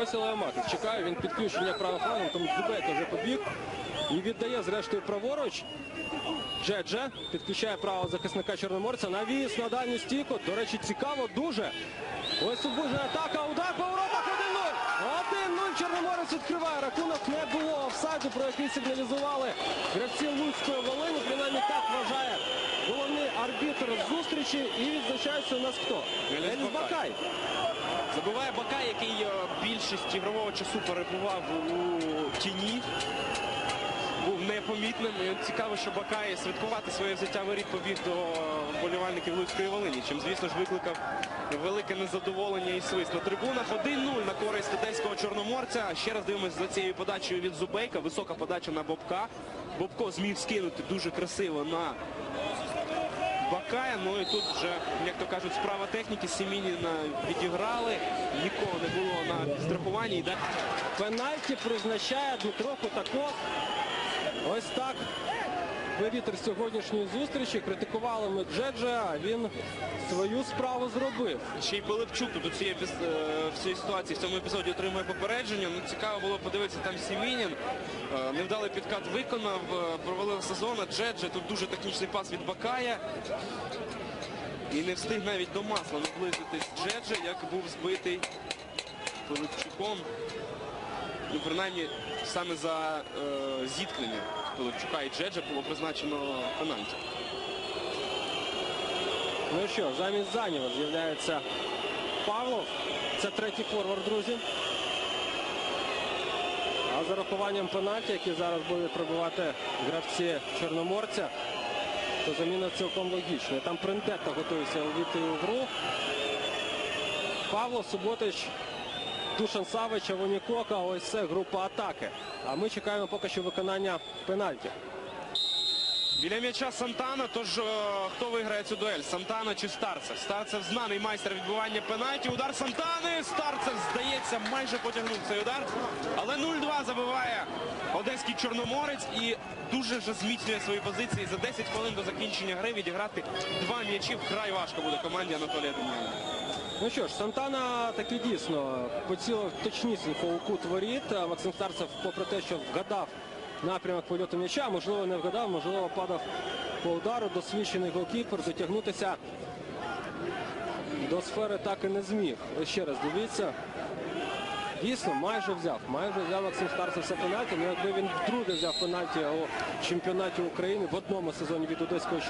Ось Леоматик чекає, він підключення правим флангом, тому Зубейко вже побіг і віддає зрештою праворуч. Джедже підключає правого захисника Чорноморця. Навіс на дальню стійку. До речі, цікаво дуже. Ось субужна атака. Удар по воротах 1-0. 1-0. Чорноморець відкриває. Рахунок не було офсайду, про який сигналізували гравці Луцької Волині. Принаймні так вважає головний арбітр зустрічі. І відзначається у нас хто? Еліс Бакай. Бакай. Забиває Бакай, який е, більшість ігрового часу перебував у тіні. Був непомітним. І цікаво, що Бакай святкувати своє взяття воріт побіг до вболівальників Луцької Волині, чим, звісно ж, викликав велике незадоволення і свист на трибунах. 1-0 на користь одеського чорноморця. Ще раз дивимося за цією подачею від Зубейка. Висока подача на Бобка. Бобко зміг скинути дуже красиво на Бакая. Ну і тут вже, як то кажуть, справа техніки. Сімініна відіграли. Нікого не було на підстрахуванні. Пенальті призначає Дмитро Кутаков. Ось так. Арбітр сьогоднішньої зустрічі критикували ми Джеджа, а він свою справу зробив. Ще й Пилипчук тут у цій, е, ситуації, в цьому епізоді отримує попередження. Ну, цікаво було подивитися там Сімінін. Е, Невдалий підкат виконав, е, провалив сезон. а Тут дуже технічний пас від Бакая. І не встиг навіть до масла наблизитись Джедже, як був збитий Пилипчуком. Ну, принаймні, саме за е, зіткнення Пилипчука і Джеджа було призначено пенальті. Ну що, замість Заніва з'являється Павлов. Це третій форвард, друзі. А за рахуванням пенальті, які зараз будуть пробивати гравці Чорноморця, то заміна цілком логічна. Там Принтетта готується увійти у гру. Павло Суботич, Душан Савич, Авонікока. Ось це група атаки. А ми чекаємо поки що виконання пенальті. Біля м'яча Сантана, тож е, хто виграє цю дуель? Сантана чи Старцев? Старцев знаний майстер відбивання пенальті. Удар Сантани. Старцев, здається, майже потягнув цей удар. Але 0-2 забиває одеський чорноморець і дуже вже зміцнює свої позиції. За 10 хвилин до закінчення гри відіграти два м'ячі вкрай важко буде команді Анатолія Дем'яна. Ну що ж, Сантана таки дійсно поцілив точнісінько у кут воріт. Максим Старцев, попри те, що вгадав напрямок польоту м'яча, можливо, не вгадав, можливо, падав по удару. Досвідчений голкіпер дотягнутися до сфери так і не зміг. Ще раз дивіться. Дійсно, майже взяв. Майже взяв Максим Старцев все пенальті. Ну, якби він вдруге взяв пенальті у чемпіонаті України в одному сезоні від Одеського